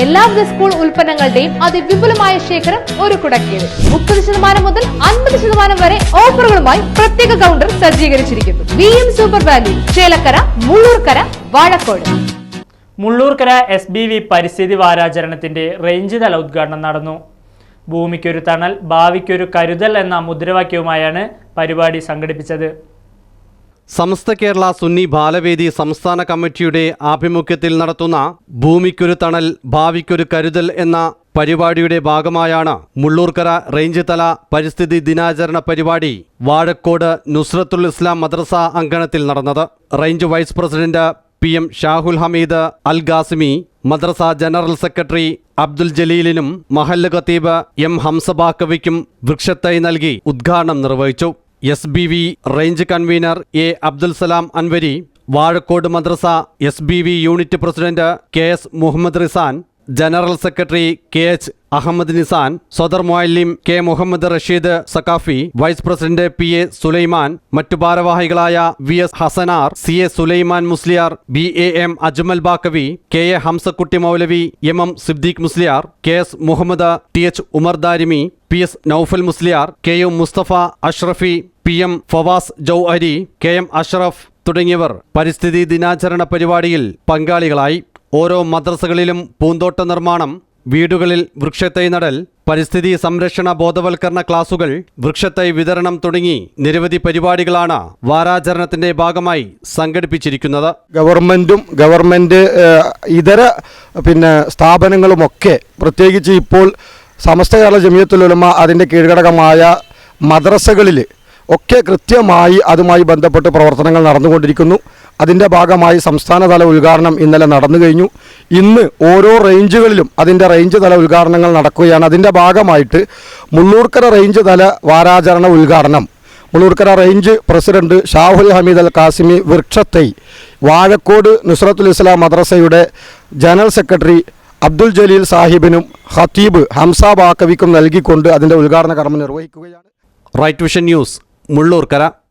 എല്ലാവിധ സ്കൂൾ ഉൽപ്പന്നങ്ങളുടെയും അതിവിപുലമായ ശേഖരം ഒരു കുടക്കീഴിൽ. മുപ്പത് ശതമാനം മുതൽ അൻപത് ശതമാനം വരെ ഓഫറുകളുമായി പ്രത്യേക കൗണ്ടർ സജ്ജീകരിച്ചിരിക്കുന്നു. V M super value Chelakkara Mullurkara Vazhakkode. Mullurkara S B V പരിസ്ഥിതി വാരാചരണത്തിന്റെ റേഞ്ച് തല ഉദ്ഘാടനം നടന്നു. ഭൂമിക്കൊരു തണൽ ഭാവിക്കൊരു കരുതൽ എന്ന മുദ്രാവാക്യവുമായാണ് പരിപാടി സംഘടിപ്പിച്ചത്. സമസ്ത കേരള സുന്നി ബാലവേദി സംസ്ഥാന കമ്മിറ്റിയുടെ ആഭിമുഖ്യത്തിൽ നടത്തുന്ന ഭൂമിക്കൊരു തണൽ ഭാവിക്കൊരു കരുതൽ എന്ന പരിപാടിയുടെ ഭാഗമായാണ് മുള്ളൂർക്കര റേഞ്ച് തല പരിസ്ഥിതി ദിനാചരണ പരിപാടി വാഴക്കോട് നുസ്രത്തുൽ ഇസ്ലാം മദ്രസ അങ്കണത്തിൽ നടന്നത്. Range vice president P M Shahul Hameed Al Ghasimi മദ്രസ ജനറൽ സെക്രട്ടറി അബ്ദുൽ ജലീലിനും മഹല്ല് ഖത്തീബ് എം ഹംസബാക്കവിക്കും വൃക്ഷത്തൈ നൽകി ഉദ്ഘാടനം നിർവഹിച്ചു. S B V range convener A Abdul Salam Anvari Vazhakkode madrasa S B V unit president K S Muhammad Rizan general secretary K H Ahmed Nisan Sadar മൊയലിം K Muhammad Rasheed Sakhafi vice president P A Sulaiman മറ്റു ഭാരവാഹികളായ V S Hasanar C A Sulaiman Musliyar B A M Ajmal Baqavi K A Hamzakutty Moulavi M M Siddique Musliyar K S Muhammad T H Umar Darimi P S Noufal Musliyar K U Musthafa Ashrafi P M Fawas Jouhari K M Ashraf തുടങ്ങിയവർ പരിസ്ഥിതി ദിനാചരണ പരിപാടിയിൽ പങ്കാളികളായി. ഓരോ മദ്രസകളിലും പൂന്തോട്ട നിർമ്മാണം വീടുകളിൽ വൃക്ഷത്തൈ നടൽ പരിസ്ഥിതി സംരക്ഷണ ബോധവൽക്കരണ ക്ലാസുകൾ വൃക്ഷത്തൈ വിതരണം തുടങ്ങി നിരവധി പരിപാടികളാണ് വാരാചരണത്തിന്റെ ഭാഗമായി സംഘടിപ്പിച്ചിരിക്കുന്നത്. ഗവൺമെന്റും ഗവൺമെന്റ് ഇതര പിന്നെ സ്ഥാപനങ്ങളുമൊക്കെ പ്രത്യേകിച്ച് ഇപ്പോൾ സമസ്ത കേരള ജമിയത്തുലമ അതിന്റെ കീഴ്ഘടകമായ മദ്രസകളിൽ ഒക്കെ കൃത്യമായി അതുമായി ബന്ധപ്പെട്ട് പ്രവർത്തനങ്ങൾ നടന്നുകൊണ്ടിരിക്കുന്നു. അതിന്റെ ഭാഗമായി സംസ്ഥാനതല ഉദ്ഘാടനം ഇന്നലെ നടന്നു കഴിഞ്ഞു. ഇന്ന് ഓരോ റേഞ്ചുകളിലും അതിന്റെ റേഞ്ച് തല ഉദ്ഘാടനങ്ങൾ നടക്കുകയാണ്. അതിന്റെ ഭാഗമായിട്ട് മുള്ളൂർക്കര റേഞ്ച് തല വാരാചരണ ഉദ്ഘാടനം. മുള്ളൂർക്കര റേഞ്ച് പ്രസിഡന്റ് ഷാഹുൽ ഹമീദ് അൽ കാസിമി വൃക്ഷത്തൈ വാഴക്കോട് നുസ്രത്തുൽ ഇസ്ലാം മദ്രസയുടെ ജനറൽ സെക്രട്ടറി അബ്ദുൽ ജലീൽ സാഹിബിനും ഹത്തീബ് ഹംസ ബാക്കവിക്കും നൽകിക്കൊണ്ട് അതിന്റെ ഉദ്ഘാടന കർമ്മം നിർവഹിക്കുകയാണ്. Right Vision News Mullurkara.